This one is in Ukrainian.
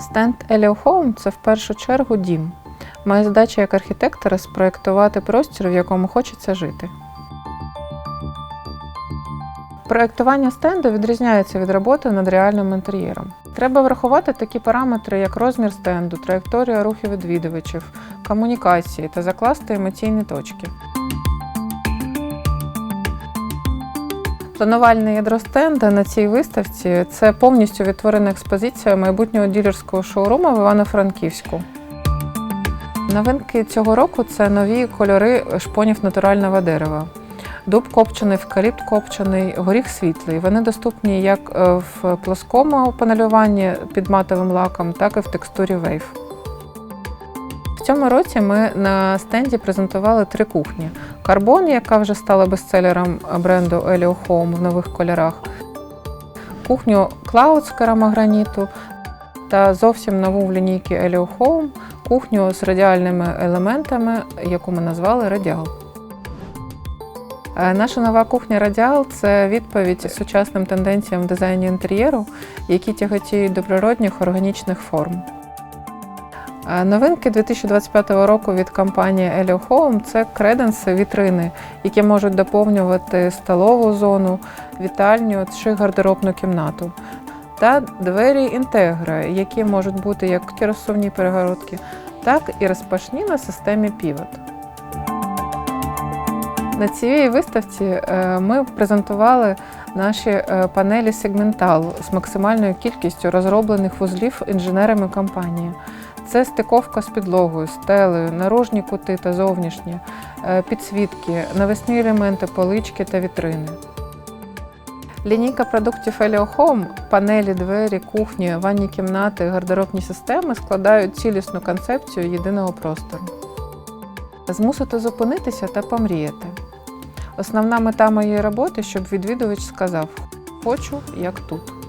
Стенд Еліо Home – це в першу чергу дім. Моя задача як архітектора спроєктувати простір, в якому хочеться жити. Проєктування стенду відрізняється від роботи над реальним інтер'єром. Треба врахувати такі параметри, як розмір стенду, траєкторія рухів відвідувачів, комунікації та закласти емоційні точки. Планувальне ядро стенда на цій виставці це повністю відтворена експозиція майбутнього ділерського шоуруму в Івано-Франківську. Новинки цього року це нові кольори шпонів натурального дерева. Дуб копчений, евкаліпт копчений, горіх світлий. Вони доступні як е, в плоскому панелюванні під матовим лаком, так і в текстурі вейв. В цьому році ми на стенді презентували три кухні: карбон, яка вже стала бестселером бренду Elio Home в нових кольорах, кухню Cloud з керамограніту та зовсім нову в лінійці Elio Home кухню з радіальними елементами, яку ми назвали Радіал. Е, Наша нова кухня Радіал це відповідь сучасним тенденціям в дизайні інтер'єру, які тяготіють до природних органічних форм. Е, Новинки 2025 року від компанії Elio Home – це креденси вітрини, які можуть доповнювати столову зону, вітальню чи гардеробну кімнату. Та двері інтегра, які можуть бути як розсувні перегородки, так і розпашні на системі Pivot. На цій виставці е, ми презентували наші е, панелі сегментал з максимальною кількістю розроблених вузлів інженерами компанії. Це стиковка з підлогою, стелею, наружні кути та зовнішні, е, підсвітки, навесні елементи, полички та вітрини. Лінійка продуктів Elio Home, панелі, двері, кухні, ванні кімнати, гардеробні системи складають цілісну концепцію єдиного простору. Змусити зупинитися та помріяти. Основна мета моєї роботи, щоб відвідувач сказав Хочу, як тут.